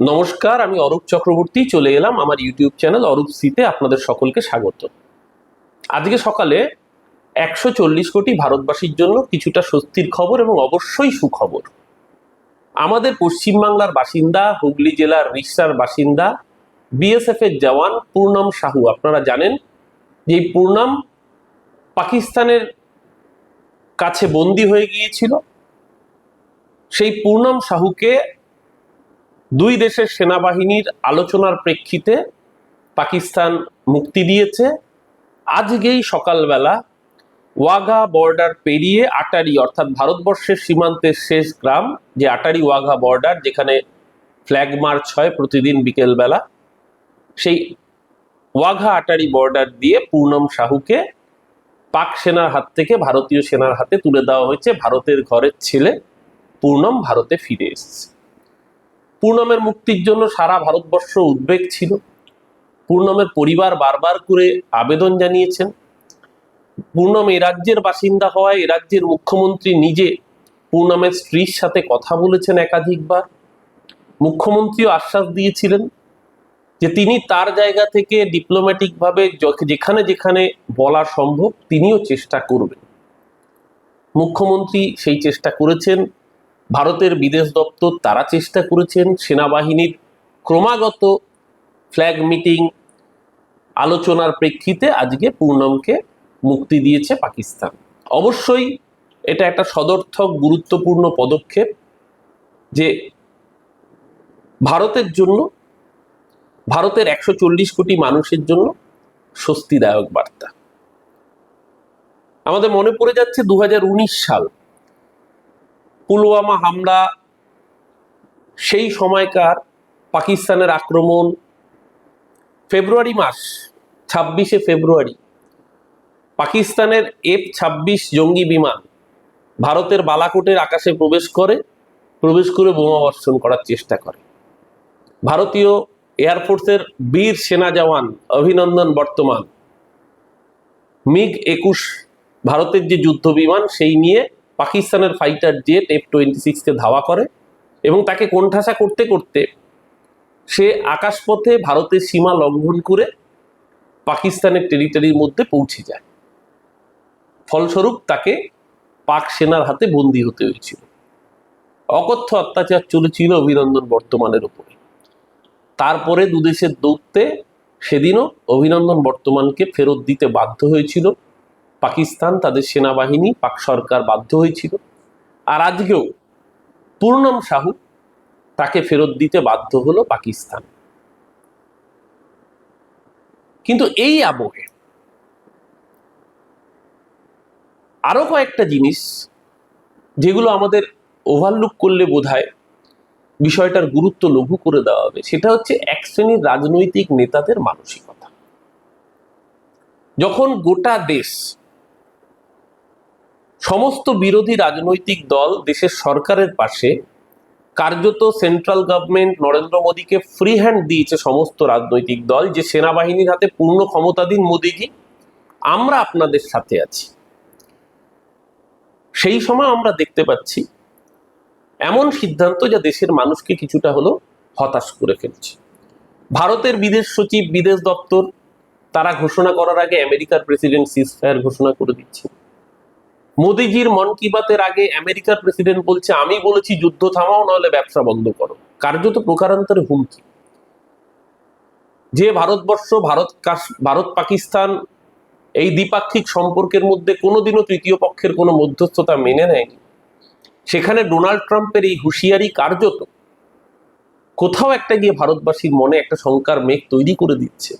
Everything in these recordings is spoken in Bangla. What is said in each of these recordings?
নমস্কার, আমি অরূপ চক্রবর্তী, চলে এলাম আমার ইউটিউব চ্যানেল অরূপ সিতে আপনাদের সকলকে স্বাগত। আজকে সকালে একশো চল্লিশ কোটি ভারতবাসীর জন্য কিছুটা স্বস্তির খবর এবং অবশ্যই সুখবর। আমাদের পশ্চিমবাংলার বাসিন্দা, হুগলি জেলার রিষ্টার বাসিন্দা বিএসএফ এর জওয়ান পূর্ণম সাহু, আপনারা জানেন যে পূর্ণম পাকিস্তানের কাছে বন্দী হয়ে গিয়েছিল। সেই পূর্ণম সাহুকে দুই দেশের সেনাবাহিনীর আলোচনার প্রেক্ষিতে পাকিস্তান মুক্তি দিয়েছে। আজকেই সকালবেলা ওয়াঘা বর্ডার পেরিয়ে আটারি, অর্থাৎ ভারতবর্ষের সীমান্তের শেষ গ্রাম, যে আটারি ওয়াঘা বর্ডার, যেখানে ফ্ল্যাগ মার্চ হয় প্রতিদিন বিকেলবেলা, সেই ওয়াঘা আটারি বর্ডার দিয়ে পূর্ণম সাহুকে পাক সেনার হাত থেকে ভারতীয় সেনার হাতে তুলে দেওয়া হয়েছে। ভারতের ঘরের ছেলে পূর্ণম ভারতে ফিরে এসেছে। পূর্ণমের মুক্তির জন্য সারা ভারতবর্ষ উদ্বেগ ছিল। পূর্ণমের পরিবার বারবার করে আবেদন জানিয়েছেন। পূর্ণম এ রাজ্যের বাসিন্দা হওয়ায় এ রাজ্যের মুখ্যমন্ত্রী নিজে পূর্ণমের স্ত্রীর সাথে কথা বলেছেন একাধিকবার। মুখ্যমন্ত্রীও আশ্বাস দিয়েছিলেন যে তিনি তার জায়গা থেকে ডিপ্লোম্যাটিকভাবে যেখানে যেখানে বলা সম্ভব তিনিও চেষ্টা করবেন। মুখ্যমন্ত্রী সেই চেষ্টা করেছেন। ভারতের বিদেশ দপ্তর তারা চেষ্টা করেছেন সেনাবাহিনীর ক্রমাগত ফ্ল্যাগ মিটিং আলোচনার প্রেক্ষিতে আজকে পূর্ণমকে মুক্তি দিয়েছে পাকিস্তান। অবশ্যই এটা একটা সদর্থক, গুরুত্বপূর্ণ পদক্ষেপ যে ভারতের জন্য, ভারতের একশো চল্লিশ কোটি মানুষের জন্য স্বস্তিদায়ক বার্তা। আমাদের মনে পড়ে যাচ্ছে দু হাজার উনিশ সাল পুলওয়ামা হামলা, সেই সময়কার পাকিস্তানের আক্রমণ ফেব্রুয়ারি মাস, ছাব্বিশে ফেব্রুয়ারি। পাকিস্তানের এফ ছাব্বিশ জঙ্গি বিমান ভারতের বালাকোটের আকাশে প্রবেশ করে প্রবেশ করে বোমা বর্ষণ করার চেষ্টা করে। ভারতীয় এয়ারফোর্সের বীর সেনা জওয়ান অভিনন্দন বর্তমান। মিগ একুশ ভারতের যে যুদ্ধ বিমান সেই নিয়ে পাকিস্তানের ফাইটার জেট এফ টোয়েন্টি সিক্সকে ধাওয়া করে এবং তাকে কোণঠাসা করতে করতে সে আকাশপথে ভারতের সীমা লঙ্ঘন করে পাকিস্তানের টেরিটরির মধ্যে পৌঁছে যায়। ফলস্বরূপ তাকে পাক সেনার হাতে বন্দী হতে হয়েছিল। অকথ্য অত্যাচার চলেছিল অভিনন্দন বর্তমানের উপরে। তারপরে দুদেশের দৌত্যে সেদিনও অভিনন্দন বর্তমানকে ফেরত দিতে বাধ্য হয়েছিল। পাকিস্তান, তাদের সেনাবাহিনী, পাক সরকার বাধ্য হয়েছিল। আর আজকেও পূর্ণম সাহু তাকে ফেরত দিতে বাধ্য হলো পাকিস্তান। কিন্তু এই আবহে আরও কয়েকটা জিনিস যেগুলো আমাদের ওভারলুক করলে বোধহয় বিষয়টার গুরুত্ব লঘু করে দেওয়া হবে, সেটা হচ্ছে এক শ্রেণির রাজনৈতিক নেতাদের মানসিকতা। যখন গোটা দেশ সমস্ত বিরোধী রাজনৈতিক দল দেশের সরকারের পাশে। কার্যত সেন্ট্রাল গভর্নমেন্ট নরেন্দ্র মোদীকে ফ্রি হ্যান্ড দিয়েছে সমস্ত রাজনৈতিক দল যে সেনাবাহিনীর হাতে পূর্ণ ক্ষমতাধীন মোদীজি। আমরা আপনাদের সাথে আছি। সেই সময় আমরা দেখতে পাচ্ছি, এমন সিদ্ধান্ত যা দেশের মানুষকে কিছুটা হলো হতাশ করে ফেলছে। ভারতের বিদেশ সচিব, বিদেশ দপ্তর, তারা ঘোষণা করার আগে আমেরিকার প্রেসিডেন্ট সিজফায়ার ঘোষণা করে দিচ্ছে মোদিজির মন কি বাতের আগে আমেরিকার প্রেসিডেন্ট বলছে, আমি বলেছি যুদ্ধ থামাও, নাহলে ব্যবসা বন্ধ করো। কার্যত প্রকারান্তরে হুমকি। যে ভারতবর্ষ, ভারত ভারত পাকিস্তান এই দ্বিপাক্ষিক সম্পর্কের মধ্যে কোনোদিনও তৃতীয় পক্ষের কোনো মধ্যস্থতা মেনে নেয়নি, সেখানে ডোনাল্ড ট্রাম্পের এই হুঁশিয়ারি কার্যত কোথাও একটা গিয়ে ভারতবাসীর মনে একটা শঙ্কার মেঘ তৈরি করে দিচ্ছে।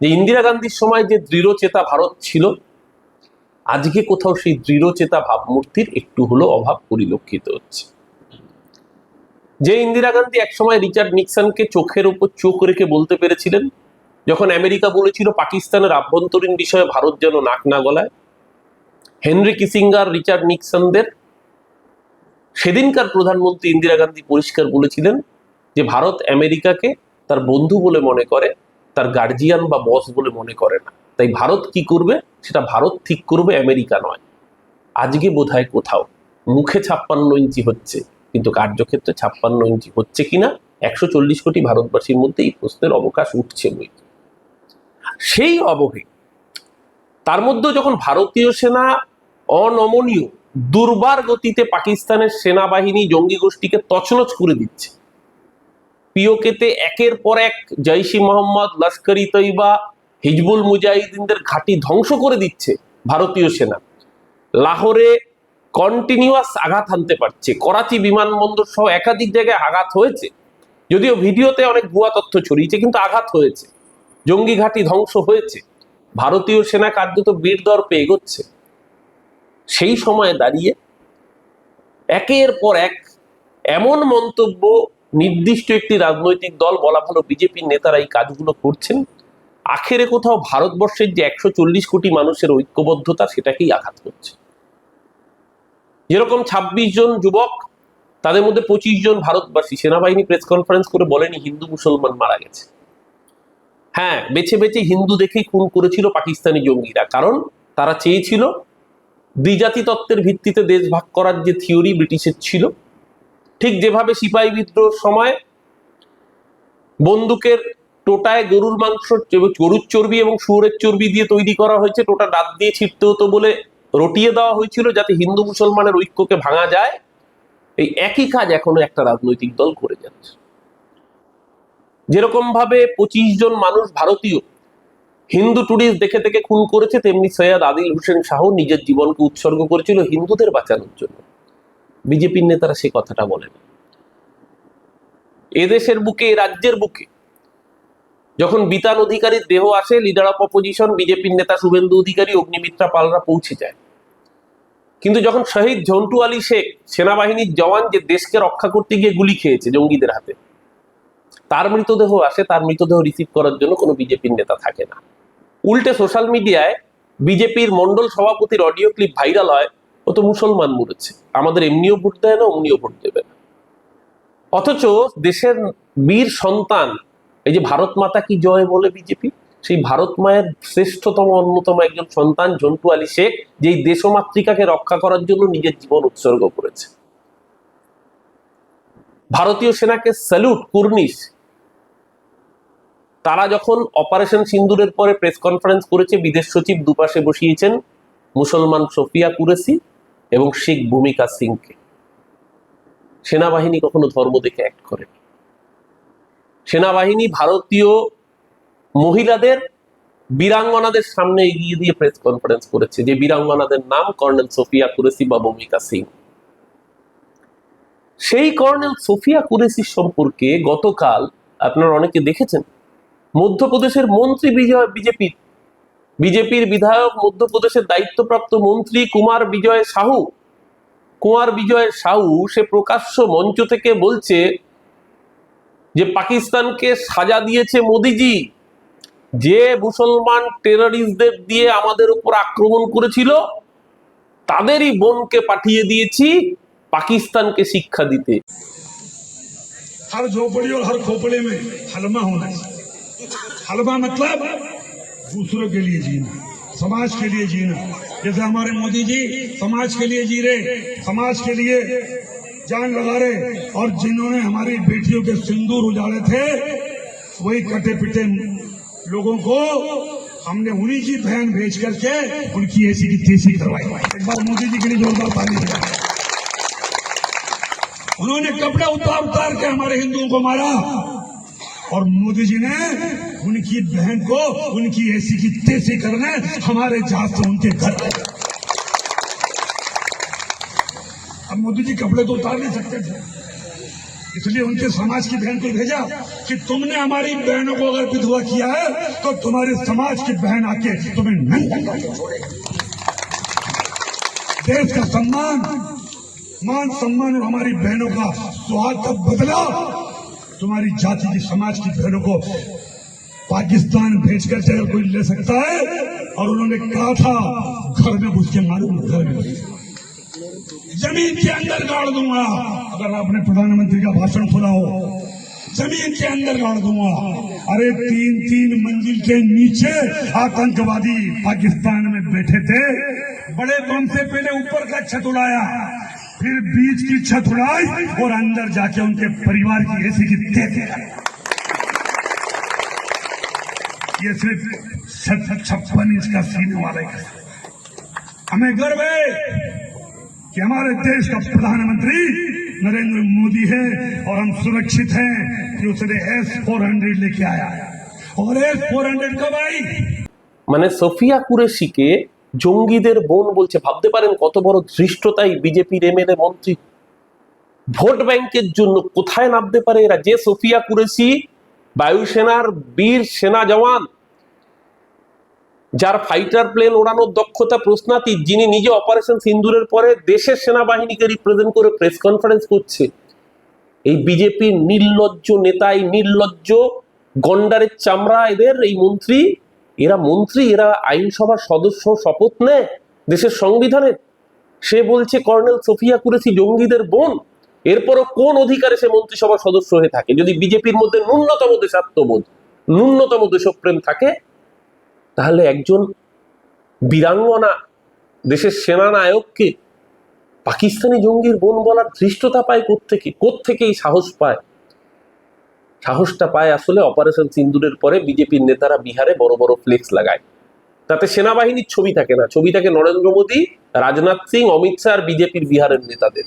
যে ইন্দিরা গান্ধীর সময় যে দৃঢ়চেতা ভারত ছিল আজকে কোথাও সেই দৃঢ়চেতা ভাবমূর্তির একটু হলো অভাব পরিলক্ষিত হচ্ছে। যে ইন্দিরা গান্ধী একসময় রিচার্ড নিক্সনকে চোখের উপর চোখ রেখে বলতে পেরেছিলেন, যখন আমেরিকা বলেছিল পাকিস্তানের আভ্যন্তরীণ বিষয়ে ভারত যেন নাক না গলায়, হেনরি কিসিঙ্গার, রিচার্ড নিক্সনদের, সেদিনকার প্রধানমন্ত্রী ইন্দিরা গান্ধী পরিষ্কার বলেছিলেন যে ভারত আমেরিকাকে তার বন্ধু বলে মনে করে, তার গার্জিয়ান বা বস বলে মনে করে না। তাই ভারত কি করবে? সেটা ভারত ঠিক করবে, আমেরিকা নয়। আজকে বোধহয় কোথাও। মুখে ছাপ্পান্ন ইঞ্চি হচ্ছে, কিন্তু কার্যক্ষেত্রে ছাপ্পান্ন ইঞ্চি হচ্ছে কিনা? একশো চল্লিশ কোটি ভারতবাসীর মধ্যে এই প্রশ্নের অবকাশ উঠছে বই। সেই অবহে তার মধ্যে যখন ভারতীয় সেনা অনমনীয়, দুর্বার গতিতে পাকিস্তানের সেনাবাহিনী জঙ্গি গোষ্ঠীকে তছনছ করে দিচ্ছে। পিওকেতে একের পর এক জৈশি মোহাম্মদ, লস্করি তৈবা হিজবুল মুজাহিদিনদের ঘাঁটি ধ্বংস করে দিচ্ছে ভারতীয় সেনা। লাহোরে কন্টিনিউয়াস আঘাত হানতে পারছে। করাচি বিমানবন্দর সহ একাধিক জায়গায় আঘাত হয়েছে। যদিও ভিডিওতে অনেক ভুয়া তথ্য ছড়িয়েছে, কিন্তু আঘাত হয়েছে। জঙ্গি ঘাঁটি ধ্বংস হয়েছে। ভারতীয় সেনা কার্যত বীর দর্পে এগোচ্ছে। সেই সময়ে দাঁড়িয়ে একের পর এক এমন মন্তব্য নির্দিষ্ট একটি রাজনৈতিক দল, বলা ভালো বিজেপির নেতারা এই কাজগুলো করছেন। আখেরে কোথাও ভারতবর্ষের যে একশো চল্লিশ কোটি মানুষের ঐক্যবদ্ধতা সেটাকেই আঘাত করছে। যেরকম ২৬ জন যুবক, তাদের মধ্যে পঁচিশ জন ভারতবাসী। সেনাবাহিনী প্রেস কনফারেন্স করে বলেনি হিন্দু মুসলমান মারা গেছে। হ্যাঁ বেছে বেছে হিন্দু দেখেই খুন করেছিল পাকিস্তানি জঙ্গিরা। কারণ তারা চেয়েছিল দ্বিজাতি তত্ত্বের ভিত্তিতে দেশ ভাগ করার যে থিওরি ব্রিটিশের ছিল, ঠিক যেভাবে সিপাহী বিদ্রোহ সময় বন্দুকের টোটায় গরুর মাংস গরুর চর্বি এবং শুয়োরের চর্বি দিয়ে তৈরি করা হয়েছে। টোটা দাঁত দিয়ে ছিটতে হতো বলে রটিয়ে দেওয়া হয়েছিল যাতে হিন্দু মুসলমানের ঐক্যকে ভাঙা যায়। এই একই কাজ এখনও একটা রাজনৈতিক দল করে যাচ্ছে। যেরকম ভাবে পঁচিশ জন মানুষ ভারতীয় হিন্দু টুরিস্ট দেখে দেখে খুন করেছে, তেমনি সৈয়দ আদিল হোসেন শাহ নিজের জীবনকে উৎসর্গ করেছিল হিন্দুদের বাঁচানোর জন্য। বিজেপির নেতারা সে কথাটা বলেন। এদেশের বুকে রাজ্যের বুকে যখন বিতান অধিকারীর দেহ আসে, লিডার অফ অপোজিশন, বিজেপির নেতা শুভেন্দু অধিকারী, অগ্নিমিত্রা পালরা পৌঁছে যায়। কিন্তু যখন শহীদ ঝন্টু আলী শেখ, সেনাবাহিনীর জওয়ান যে দেশকে রক্ষা করতে গিয়ে গুলি খেয়েছে জঙ্গিদের হাতে, তার মৃতদেহ আসে, তার মৃতদেহ রিসিভ করার জন্য কোনো বিজেপির নেতা থাকে না। উল্টে সোশ্যাল মিডিয়ায় বিজেপির মন্ডল সভাপতির অডিও ক্লিপ ভাইরাল হয়, ও তো মুসলমান মরেছে। আমাদের এমনিও ভোট দেয় না, অমনিও ভোট দেবে না। অথচ দেশের বীর সন্তান এই যে ভারত মাতা কি জয় বলে বিজেপি? সেই ভারত মায়ের শ্রেষ্ঠতম অন্যতম একজন সন্তান জন্টু আলী শেখ, যেই দেশমাতৃকাকে রক্ষা করার জন্য নিজের জীবন উৎসর্গ করেছে। ভারতীয় সেনাকে স্যালুট কুর্নিশ। তারা যখন অপারেশন সিন্দুরের পরে প্রেস কনফারেন্স করেছে, বিদেশ সচিব দুপাশে বসিয়েছেন মুসলমান সোফিয়া কুরেসি এবং শেখ ভূমিকা সিংকে। সেনাবাহিনী কখনো ধর্ম দেখে অ্যাক্ট করে সেনাবাহিনী ভারতীয় মহিলাদের বীরাঙ্গনাদের সামনে এগিয়ে দিয়ে প্রেস কনফারেন্স করেছে, যে বীরাঙ্গনাদের নাম কর্নেল সোফিয়া কুরেসি বা ভূমিকা সিং। সেই কর্নেল সোফিয়া কুরেসির সম্পর্কে গতকাল আপনারা অনেকে দেখেছেন, মধ্যপ্রদেশের মন্ত্রী বিজয় বিজেপির বিজেপির বিধায়ক, মধ্যপ্রদেশের দায়িত্বপ্রাপ্ত মন্ত্রী কুমার বিজয় সাহু। কুমার বিজয় সাহু সে প্রকাশ্য মঞ্চ থেকে বলছে যে পাকিস্তানকে সাজা দিয়েছে মোদিজি যে মুসলমান টেররিস্টদের দিয়ে আমাদের উপর আক্রমণ করেছিল তাদেরই বোনকে পাঠিয়ে দিয়েছি পাকিস্তানকে শিক্ষা দিতে हर झोपड़ी और हर खोपड़े में हलमा होना चाहिए हलमा मतलब दूसरों के लिए जीना समाज के लिए जीना जैसे हमारे मोदी जी समाज के लिए जी रहे समाज के लिए जान लगा रहे और जिन्होंने हमारी बेटियों के सिंदूर उजाड़े थे, वही कटे पिटे लोगों को हमने उन्हीं की बहन भेज करके उनकी ऐसी की तेज़ी करवाई एक बार मोदी जी के लिए जोरदार ताली। उन्होंने कपड़े उतार उतार के हमारे हिंदुओं को मारा और मोदी जी ने उनकी बहन को उनकी ऐसी की तेज़ी करने हमारे जहाज़ से उनके घर आए। अब मोदी जी कपड़े तो उतार नहीं सकते थे। इसलिए उनके समाज की बहन को भेजा कि तुमने हमारी बहनों को अगर विधवा किया है तो तुम्हारे समाज की बहन आके तुम्हें नहीं छोड़ेगी। देश का सम्मान, मान सम्मान और हमारी बहनों का स्वाद का बदला तुम्हारी जाति की समाज की बहनों को पाकिस्तान भेजकर अगर कोई ले सकता है? और उन्होंने कहा था, घर में घुस के मारूँगा, घर में। ज़मीन के अंदर गाड़ दूँगा। अगर आपने प्रधानमंत्री का भाषण सुना हो ज़मीन के अंदर गाड़ दूँगा। अरे तीन तीन मंजिल के नीचे आतंकवादी पाकिस्तान में बैठे थे। बड़े बम से पहले ऊपर का छत उड़ाया। फिर बीच की छत उड़ाई और अंदर जाके उनके परिवार की ऐसी की देते ये सिर्फ़ छप्पन इंच का सीने वाले हमें गर्व है। कि हमारे देश का प्रधानमंत्री नरेंद्र मोदी है और हम सुरक्षित हैं कि उसने एस फोर हंड्रेड लेके आया और एस फोर हंड्रेड कब आई মানে সোফিয়া কুরেশিকে জঙ্গিদের বোন বলছে ভাবতে পারেন কত বড় ধৃষ্টতাই বিজেপির এমএলএ মন্ত্রী ভোট ব্যাংকের জন্য কোথায় নামতে পারে এরা যে সোফিয়া কুরেশি বায়ুসেনার বীর সেনা জওয়ান যার ফাইটার প্লেন ওড়ানোর দক্ষতা প্রশ্নাতীত, যিনি নিজে অপারেশন সিন্দুরের পরে দেশের সেনাবাহিনীকে রিপ্রেজেন্ট করে প্রেস কনফারেন্স করছে। এই বিজেপির নির্লজ্জ নেতাই নির্লজ্জ, গন্ডারের চামড়া এদের, এই মন্ত্রী, এরা মন্ত্রী, এরা আইনসভার সদস্য শপথ নেয় দেশের সংবিধানের সে বলছে, কর্নেল সোফিয়া কুরেসি জঙ্গিদের বোন, এরপরও কোন অধিকারে সে মন্ত্রিসভার সদস্য হয়ে থাকে? যদি বিজেপির মধ্যে ন্যূনতম দেশাত্মবোধ, ন্যূনতম দেশপ্রেম থাকে তাহলে একজন বীরাঙ্গনা দেশের সেনানায়ককে পাকিস্তানি জঙ্গির বোন বলার ধৃষ্টতা পায় কোত্থেকে? কোত্থেকে এই সাহস পায়? সাহসটা পায় আসলে অপারেশন সিন্দুরের পরে বিজেপির নেতারা বিহারে বড় বড় ফ্লেক্স লাগায়। তাতে সেনাবাহিনীর ছবি থাকে না। ছবি থাকে নরেন্দ্র মোদী, রাজনাথ সিং, অমিত শাহ আর বিজেপির বিহারের নেতাদের।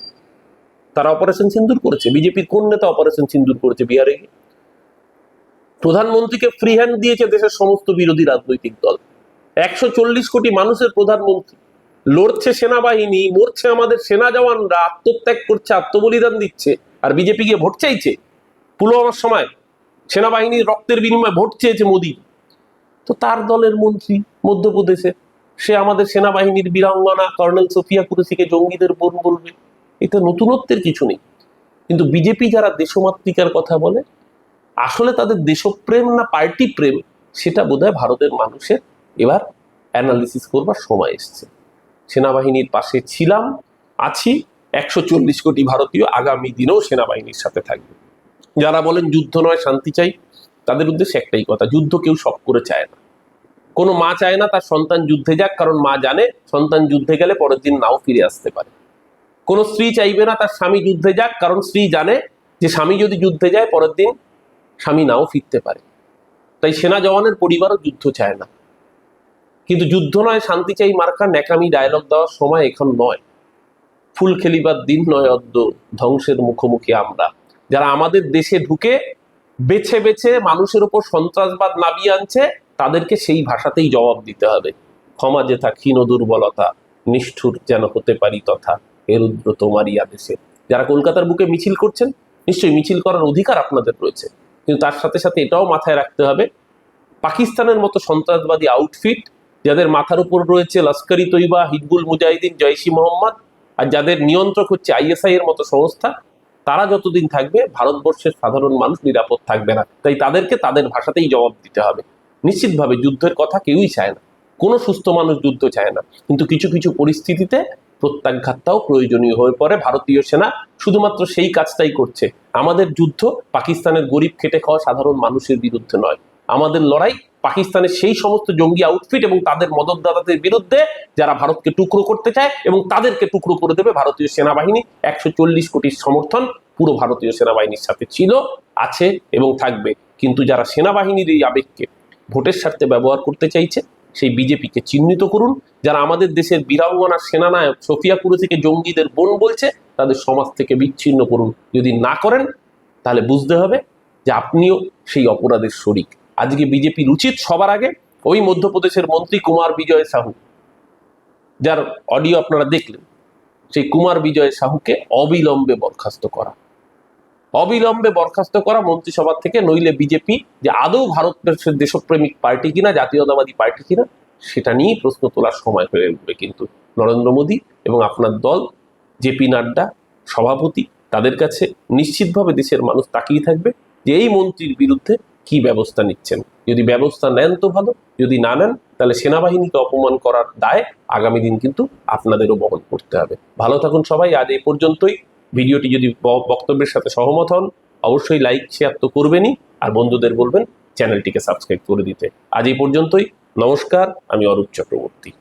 তারা অপারেশন সিন্দুর করেছে। বিজেপির কোন নেতা অপারেশন সিন্দুর করেছে বিহারে গিয়ে? প্রধানমন্ত্রীকে ফ্রি হ্যান্ড দিয়েছে দেশের সমস্ত বিরোধী রাজনৈতিক দল। একশো চল্লিশ কোটি মানুষের প্রধানমন্ত্রী। লড়ছে সেনাবাহিনী, মরছে আমাদের সেনা জওয়ানরা, আত্মত্যাগ করছে, আত্মবলিদান দিচ্ছে, আর বিজেপি গিয়ে ভোট চাইছে। পুলওয়ামার সময় সেনাবাহিনীর রক্তের বিনিময়ে ভোট চেয়েছে মোদী। তো তার দলের মন্ত্রী মধ্যপ্রদেশে, সে আমাদের সেনাবাহিনীর বীরাঙ্গনা কর্নেল সোফিয়া কুরেশিকে জঙ্গিদের বোন বলবে। এটা নতুনত্বের কিছু নেই। কিন্তু বিজেপি যারা দেশমাতৃকার কথা বলে আসলে তাদের দেশপ্রেম না পার্টি প্রেম সেটা বোধহয় ভারতের মানুষের এবার অ্যানালিসিস করবার সময় এসছে। সেনাবাহিনীর পাশে ছিলাম, আছি, একশো চল্লিশ কোটি ভারতীয় আগামী দিনেও সেনাবাহিনীর সাথে থাকবে। যারা বলেন যুদ্ধ নয়, শান্তি চাই, তাদের উদ্দেশ্যে একটাই কথা, যুদ্ধ কেউ সব করে চায় না। কোনো মা চায় না, তার সন্তান যুদ্ধে যাক, কারণ মা জানে সন্তান যুদ্ধে গেলে পরের দিন নাও ফিরে আসতে পারে। কোনো স্ত্রী চাইবে না, তার স্বামী যুদ্ধে যাক, কারণ স্ত্রী জানে যে স্বামী যদি যুদ্ধে যায়, পরের দিন স্বামী নাও ফিরতে পারে। তাই সেনা জওয়ানের পরিবারও যুদ্ধ চায় না। কিন্তু যুদ্ধ নয়, শান্তি চাই মার্কা, ন্যাকামি ডায়লগ দেওয়ার সময় এখন নয়। ফুল খেলিবার দিন নয় অদ্য ধ্বংসের মুখোমুখি আমরা। যারা আমাদের দেশে ঢুকে বেছে বেছে মানুষের উপর সন্ত্রাসবাদ নামিয়ে আনছে, তাদেরকে সেই ভাষাতেই জবাব দিতে হবে। ক্ষমা যেথা, ক্ষীণ দুর্বলতা, নিষ্ঠুর যেন হতে পারি তথা এ রুদ্র তোমারই আদেশে। যারা কলকাতার বুকে মিছিল করছেন, নিশ্চয়ই মিছিল করার অধিকার আপনাদের রয়েছে। কিন্তু তার সাথে সাথে এটাও মাথায় রাখতে হবে, পাকিস্তানের মতো সন্ত্রাসবাদী আউটফিট যাদের মাথার উপর রয়েছে লস্করি তৈবা হিজবুল মুজাহিদিন জয়সি মোহাম্মদ আর যাদের নিয়ন্ত্রক হচ্ছে আইএসআই এর মতো সংস্থা, তারা যতদিন থাকবে ভারতবর্ষের সাধারণ মানুষ নিরাপদ থাকবে না। তাই তাদেরকে তাদের ভাষাতেই জবাব দিতে হবে। নিশ্চিতভাবে যুদ্ধের কথা কেউই চায় না। কোনো সুস্থ মানুষ যুদ্ধ চায় না। কিন্তু কিছু কিছু পরিস্থিতিতে প্রত্যাঘাতটাও প্রয়োজনীয় হয়ে পড়ে। ভারতীয় সেনা শুধুমাত্র সেই কাজটাই করছে। আমাদের যুদ্ধ পাকিস্তানের গরিব খেটে খাওয়া সাধারণ মানুষের বিরুদ্ধে নয়। আমাদের লড়াই পাকিস্তানের সেই সমস্ত জঙ্গি আউটফিট এবং তাদের মদতদাতাদের বিরুদ্ধে যারা ভারতকে টুকরো করতে চায় এবং তাদেরকে টুকরো করে দেবে ভারতীয় সেনাবাহিনী। একশো চল্লিশ কোটির সমর্থন পুরো ভারতীয় সেনাবাহিনীর সাথে ছিল, আছে এবং থাকবে। কিন্তু যারা সেনাবাহিনীর এই আবেগকে ভোটের স্বার্থে ব্যবহার করতে চাইছে সেই বিজেপিকে চিহ্নিত করুন। যারা আমাদের দেশের বীরাঙ্গনা সেনানায়ক সোফিয়া থেকে জঙ্গিদের বোন বলছে, তাদের সমাজ থেকে বিচ্ছিন্ন করুন। যদি না করেন, তাহলে বুঝতে হবে যে আপনিও সেই অপরাধের শরিক। আজকে বিজেপির উচিত সবার আগে ওই মধ্যপ্রদেশের মন্ত্রী কুমার বিজয় সাহু, যার অডিও আপনারা দেখলেন, সেই কুমার বিজয় সাহুকে অবিলম্বে বরখাস্ত করা। অবিলম্বে বরখাস্ত করা মন্ত্রিসভা থেকে নইলে বিজেপি যে আদৌ ভারতবর্ষের দেশপ্রেমিক পার্টি কিনা, জাতীয়তাবাদী পার্টি কিনা, সেটা নিয়েই প্রশ্ন তোলার সময় হয়ে উঠবে কিন্তু নরেন্দ্র মোদী এবং আপনার দল জেপি নাড্ডা, সভাপতি, তাদের কাছে নিশ্চিতভাবে দেশের মানুষ তাকিয়ে থাকবে যে এই মন্ত্রীর বিরুদ্ধে কি ব্যবস্থা নিচ্ছেন। যদি ব্যবস্থা নেন তো ভালো, যদি না নেন, তাহলে সেনাবাহিনীকে অপমান করার দায় আগামী দিন কিন্তু আপনাদেরও বহন করতে হবে। ভালো থাকুন সবাই, আজ এই পর্যন্তই। ভিডিওটি যদি বক্তব্যের সাথে সহমত হন, অবশ্যই লাইক শেয়ার তো করবেনই। আর বন্ধুদের বলবেন চ্যানেলটিকে সাবস্ক্রাইব করে দিতে। আজ এই পর্যন্তই। নমস্কার, আমি অরূপ চক্রবর্তী।